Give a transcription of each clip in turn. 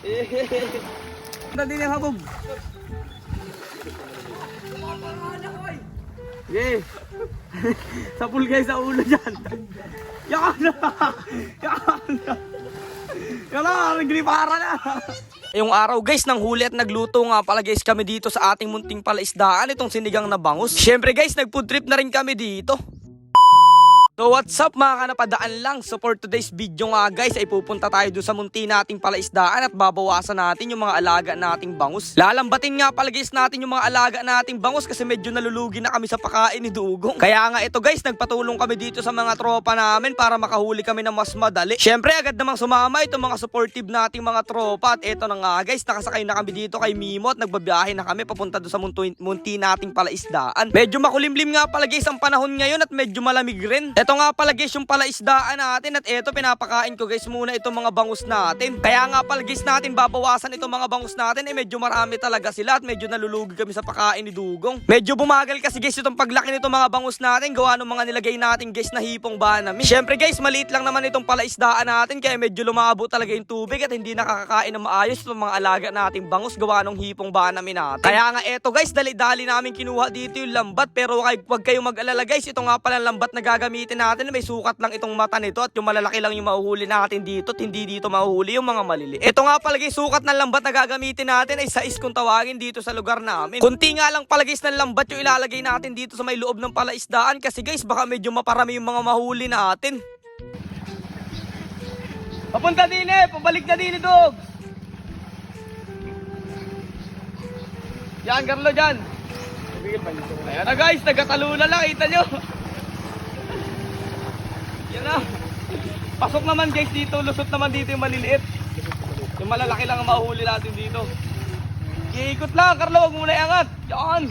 Din yung habog. Yeah. sa pool guys, sa ulo dyan. Yan na! Yan na! Na! Nagripara na! Yung araw guys ng huli at nagluto nga pala guys kami dito sa ating munting palaisdaan itong sinigang na bangus. Syempre guys nagfood trip na rin kami dito. So what's up mga kanapadaan lang? So for today's video nga guys ay pupunta tayo dun sa munti nating palaisdaan At babawasan natin yung mga alaga nating bangus. Lalambatin nga pala guys natin yung mga alaga nating bangus Kasi medyo nalulugi na kami sa pakain ni Dugong. Kaya nga ito guys nagpatulong kami dito sa mga tropa namin Para makahuli kami ng mas madali. Syempre agad namang sumama itong mga supportive nating mga tropa. At eto na nga guys nakasakay na kami dito kay Mimo At nagbabiyahe na kami papunta doon sa munti nating palaisdaan. Medyo makulimlim nga pala guys ang panahon ngayon At medyo malamig rin. Ito nga pala guys yung palaisdaan natin At eto pinapakain ko guys muna itong mga bangus natin. Kaya nga pala guys natin babawasan itong mga bangus natin. Eh medyo marami talaga sila At medyo nalulugi kami sa pakain ni Dugong. Medyo bumagal kasi guys itong paglaki nitong mga bangus natin. Gawa ng mga nilagay natin guys na hipong banami. Syempre guys maliit lang naman itong palaisdaan natin. Kaya medyo lumabo talaga yung tubig At hindi nakakakain ng maayos itong mga alaga nating bangus Gawa ng hipong banami natin. Kaya nga eto guys dali-dali namin kinuha dito yung lambat. Pero wag, kayong mag-alala guys Ito nga pala lambat na gagamitin natin May sukat lang itong mata nito At yung malalaki lang yung mahuhuli natin dito At hindi dito mahuhuli yung mga maliliit Ito nga pala guys sukat ng lambat na gagamitin natin Ay sais kung tawagin dito sa lugar namin Kunti nga lang pala guys ng lambat yung ilalagay natin dito sa may loob ng palaisdaan Kasi guys baka medyo maparami yung mga mahuli natin Papunta din eh, pabalik na din eh, dog. Yan, Carlo, dyan. Ayan na guys, nagkatalula lang, kita nyo. Na. Pasok naman guys dito, lusot naman dito yung maliliit. Yung malalaki lang ang mahuhuli natin dito. Iikot lang, Carlo, huwag mo na iangat. Yan.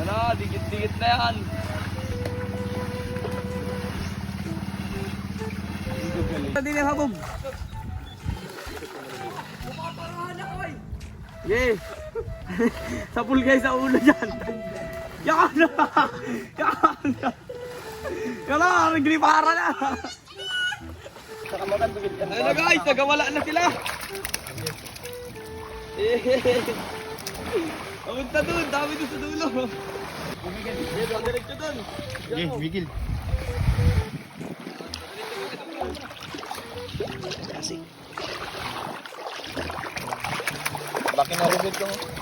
Ano, dikit-dikit na yan. Hindi na habog. Yeah. sa pool guys, sa ulo dyan. Yan na! Yan na! Yan na! Nagripara na! Ayun na guys, nagawala na sila! Pamunta dun, dami dun sa dulo. Diretso dun. Okay, Miguel. Bakit naribit ko? Diretso dun.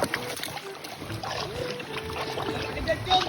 ¡Dirección!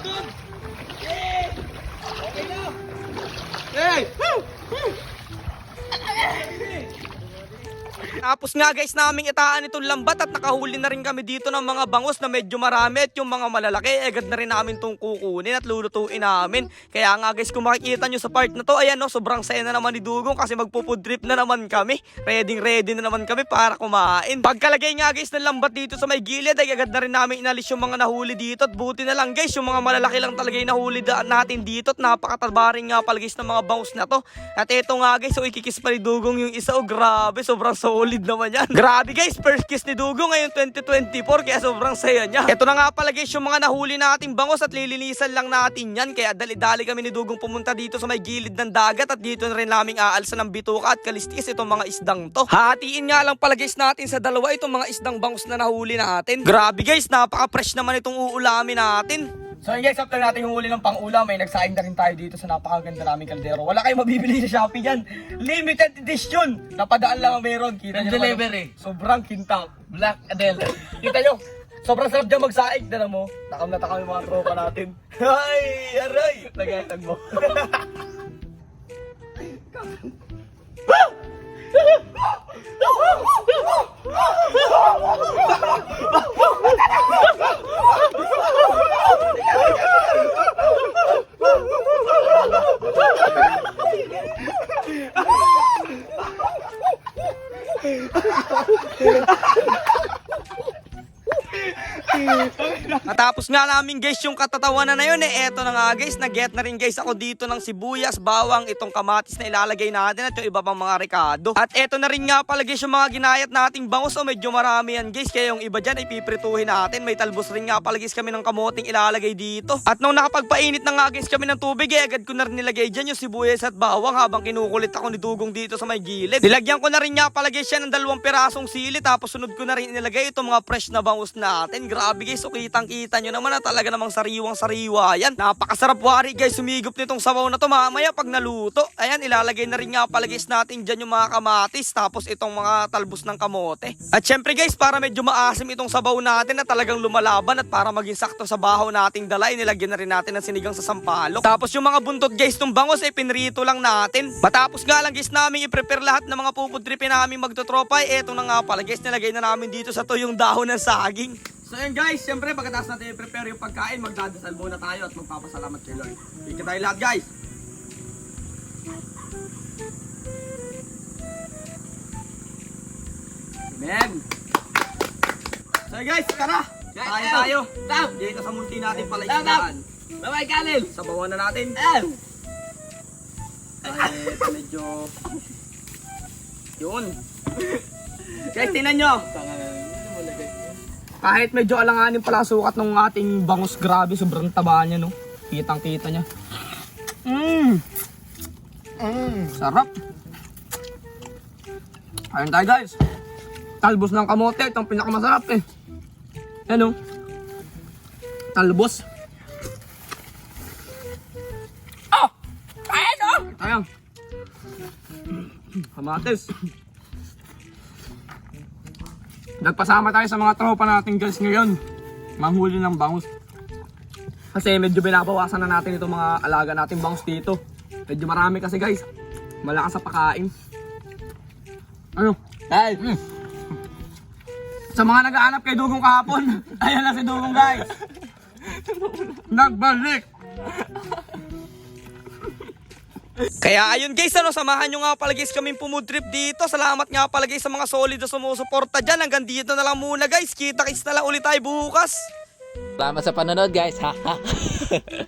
Tapos nga guys naming itaan itong lambat at nakahuli na rin kami dito ng mga bangus na medyo marami at yung mga malalaki agad na rin namin itong kukunin at lulutuin namin. Kaya nga guys kung makikita nyo sa part na to ayan no sobrang saya na naman ni Dugong kasi magpupud trip na naman kami. Ready ready na naman kami para kumain. Pagkalagay nga guys ng lambat dito sa may gilid ay agad na rin namin inalis yung mga nahuli dito at buti na lang guys yung mga malalaki lang talaga yung nahuli natin dito at napakatabaring nga pala guys ng mga bangus na to. At eto nga guys so ikikis pa ni Dugong yung isa oh grabe sobrang solid naman yan. Grabe guys first kiss ni Dugong ngayon 2024 kaya sobrang saya niya. Eto na nga pala guys yung mga nahuli nating bangus at lilinisan lang natin yan kaya dali-dali kami ni Dugong pumunta dito sa may gilid ng dagat at dito na rin naming aalsa ng bituka at kalistis itong mga isdang to. Hatiin nga lang pala guys natin sa dalawa itong mga isdang bangus na nahuli natin. Grabe guys napaka-fresh naman itong uulamin natin. So yun guys, after natin yung huli ng pang-ulam, may nagsaing na rin tayo dito sa napakaganda naming kaldero. Wala kayong mabibili sa Shopee yan. Limited edition! Napadaan lang ang meron. Kita nyo naman, Delivery. Sobrang kintab. Black Adele. Kita nyo, sobrang sarap dyan magsaing. Dala mo, takam na takam yung mga tropa natin. Ay, aray! Nagatag mo. Matapos nga namin guys yung katatawanan na yun eh, eto na nga guys, nag-get na rin guys ako dito ng sibuyas, bawang, itong kamatis na ilalagay natin at yung iba pang mga rekado. At eto na rin nga pala guys yung mga ginayat nating bangus, o medyo marami yan guys, kaya yung iba dyan ay piprituhin natin. May talbos rin nga pala guys kami ng kamoting ilalagay dito. At nung nakapagpainit na nga guys kami ng tubig, eh, agad ko na rin nilagay dyan yung sibuyas at bawang habang kinukulit ako ni Dugong dito sa may gilid. Nilagyan ko na rin nga pala guys siya ng dalawang pirasong sili tapos sunod ko na rin inilagay itong mga fresh na bangus natin. Grabe guys, so kitang kita nyo naman na talaga namang sariwang sariwa yan. Napakasarap wari guys, sumigop nitong sabaw na to mamaya pag naluto. Ayan, ilalagay na rin nga pala guys natin dyan yung mga kamatis tapos itong mga talbos ng kamote. At syempre guys, para medyo maasim itong sabaw natin na talagang lumalaban at para maging sakto sa bahaw nating dalay, nilagyan na rin natin ng sinigang sa sampalok. Tapos yung mga buntot guys ng bangos ay pinrito lang natin. Matapos nga lang guys namin i-prepare lahat ng mga pupudripin namin magtotropa, eh, eto na nga pala guys, nilagay na namin dito sa to yung dahon ng saging. So yun guys, syempre pagkatapos natin i-prepare yung pagkain, magdadasal muna tayo at magpapasalamat kay Lord. Ikit tayo lahat guys. Amen. So guys, tara! Kain tayo. Tap! Dito sa munti natin pala isdaan. Babay kalil! Sabawan na natin. Ah! Kahit medyo... Yun. Guys, tingnan nyo. Kahit medyo alanganin pala sukat ng ating bangus, grabe, sobrang taba niya, no? Kitang kita niya. Mmm! Mm. Sarap. Ayun tayo, guys. Talbos ng kamote, itong pinakamasarap eh. Ano? Talbos. Oh! Ayan oh! Ayan. Kamatis. Nagpasama tayo sa mga tropa natin guys ngayon. Manghuli ng bangus. Kasi medyo binabawasan na natin itong mga alaga nating bangus dito. Medyo marami kasi guys. Malakas sa pakain. Ano? Ay! Sa mga nag-aanap kay Dugong kahapon, ayan na si Dugong guys. Nagbalik. Kaya ayun guys, ano, samahan nyo nga pala guys kaming pumudrip dito. Salamat nga pala guys sa mga solid na sumusuporta dyan. Hanggang dito na lang muna guys. Kita-kits na lang ulit tayo bukas. Salamat sa panonood guys. Ha.